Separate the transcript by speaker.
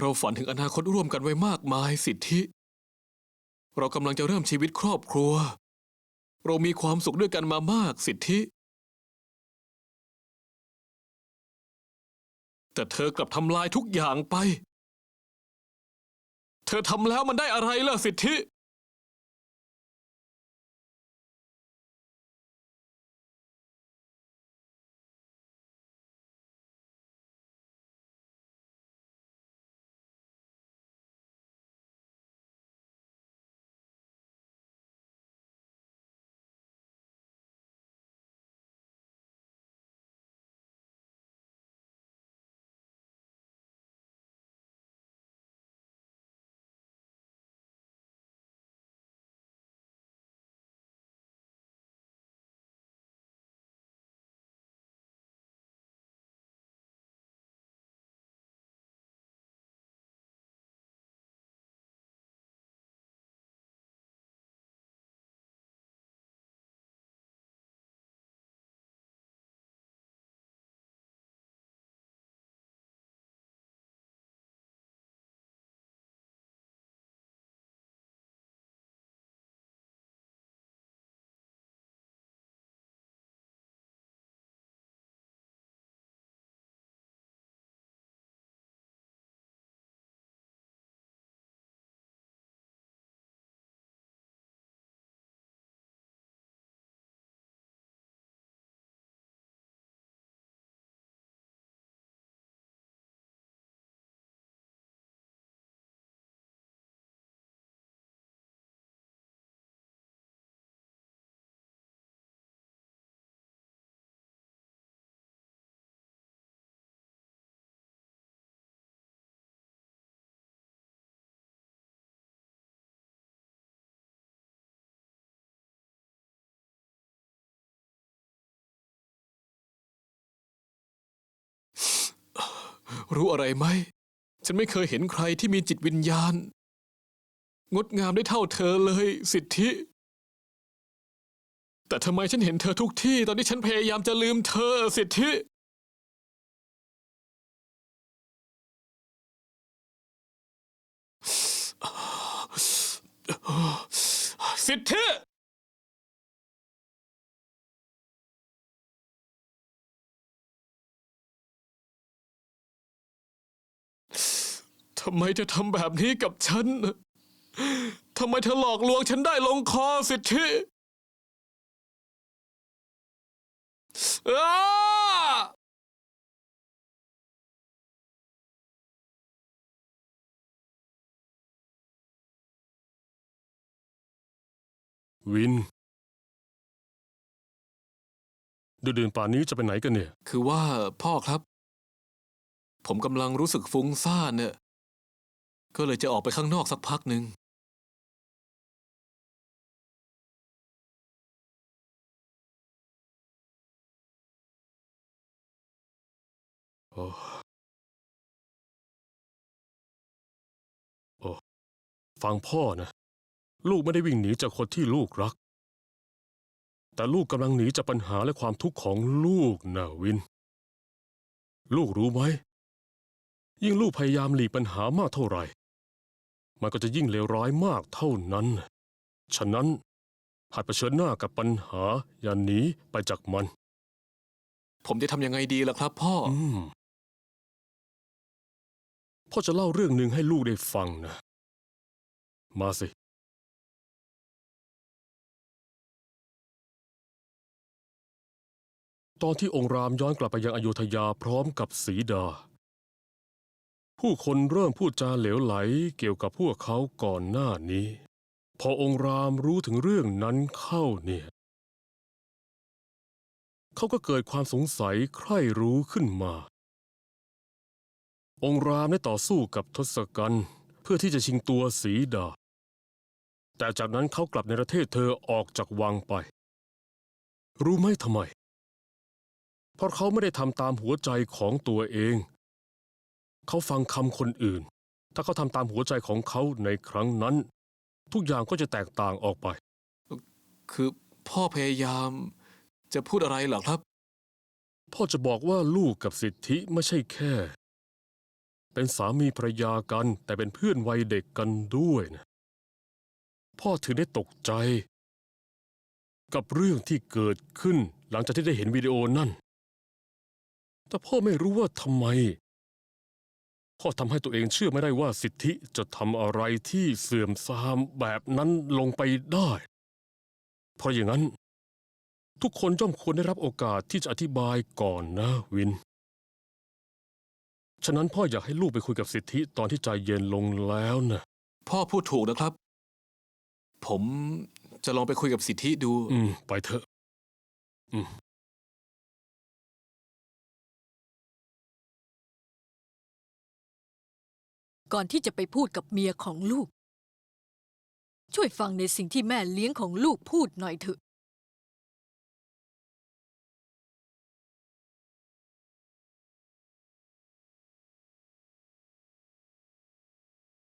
Speaker 1: เราฝันถึงอนาคตร่วมกันไว้มากมายสิทธิ เรากำลังจะเริ่มชีวิตครอบครัว เรามีความสุขด้วยกันมามากสิทธิ แต่เธอกลับทำลายทุกอย่างไป เธอทำแล้วมันได้อะไรล่ะสิทธิ รู้อะไรไหม ฉันไม่เคยเห็นใครที่มีจิตวิญญาณ งดงามได้เท่าเธอเลยสิทธิ แต่ทำไมฉันเห็นเธอทุกที่ ตอนที่ฉันพยายามจะลืมเธอสิทธิ สิทธิ ทำไมเธอทำแบบนี้กับฉัน ทำไมเธอหลอกลวงฉันได้ลงคอสิทธิอ้า
Speaker 2: วินดื่นๆป่านนี้จะไปไหนกันเนี่ย
Speaker 1: คือว่าพ่อครับ ผมกำลังรู้สึกฟุ้งซ่านเนี่ย ก็เลยจะออกไปข้างนอกสักพักหนึ่ง
Speaker 2: โอ้โอ้ฟังพ่อนะ ลูกไม่ได้วิ่งหนีจากคนที่ลูกรัก แต่ลูกกำลังหนีจากปัญหาและความทุกข์ของลูกนะวิน ลูกรู้ไหม ยิ่งลูกพยายามหลีกปัญหามากเท่าไหร่ มันก็จะยิ่งเลวร้ายมากเท่านั้น ฉะนั้นหัดเผชิญหน้ากับปัญหาอย่าหนีไปจากมัน
Speaker 1: ผมจะทำยังไงดีล่ะครับ พ่ออ
Speaker 2: อืมพ่อจะเล่าเรื่องหนึ่งให้ลูกได้ฟังนะ มาสิ ตอนที่องค์รามย้อนกลับไปยังอโยธยาพร้อมกับสีดา ผู้คนเริ่มพูดจาเหลวไหลเกี่ยวกับพวกเขาก่อนหน้านี้ พอองค์รามรู้ถึงเรื่องนั้นเข้าเนี่ย เขาก็เกิดความสงสัยใคร่รู้ขึ้นมา องค์รามได้ต่อสู้กับทศกัณฐ์เพื่อที่จะชิงตัวสีดา แต่จากนั้นเขากลับในประเทศเธอออกจากวังไป รู้ไหมทำไม เพราะเขาไม่ได้ทำตามหัวใจของตัวเอง เขาฟังคำคนอื่น ถ้าเขาทำตามหัวใจของเขาในครั้งนั้น ทุกอย่างก็จะแตกต่างออกไป
Speaker 1: คือพ่อพยายามจะพูดอะไรเหรอครับ
Speaker 2: พ่อจะบอกว่าลูกกับสิทธิไม่ใช่แค่ เป็นสามีภรรยากันแต่เป็นเพื่อนวัยเด็กกันด้วยนะ พ่อถึงได้ตกใจ กับเรื่องที่เกิดขึ้นหลังจากที่ได้เห็นวิดีโอนั่น แต่พ่อไม่รู้ว่าทำไม พ่อทำให้ตัวเองเชื่อไม่ได้ว่าสิทธิจะทำอะไรที่เสื่อมทรามแบบนั้นลงไปได้ เพราะอย่างนั้น ทุกคนย่อมควรได้รับโอกาสที่จะอธิบายก่อนนะวิน ฉะนั้นพ่ออยากให้ลูกไปคุยกับสิทธิตอนที่ใจเย็นลงแล้วนะ
Speaker 1: พ่อพูดถูกนะครับ ผมจะลองไปคุยกับสิทธิดู
Speaker 2: อืม ไปเถอะ
Speaker 3: ก่อนที่จะไปพูดกับเมียของลูก ช่วยฟังในสิ่งที่แม่เลี้ยงของลูกพูดหน่อยเถอะ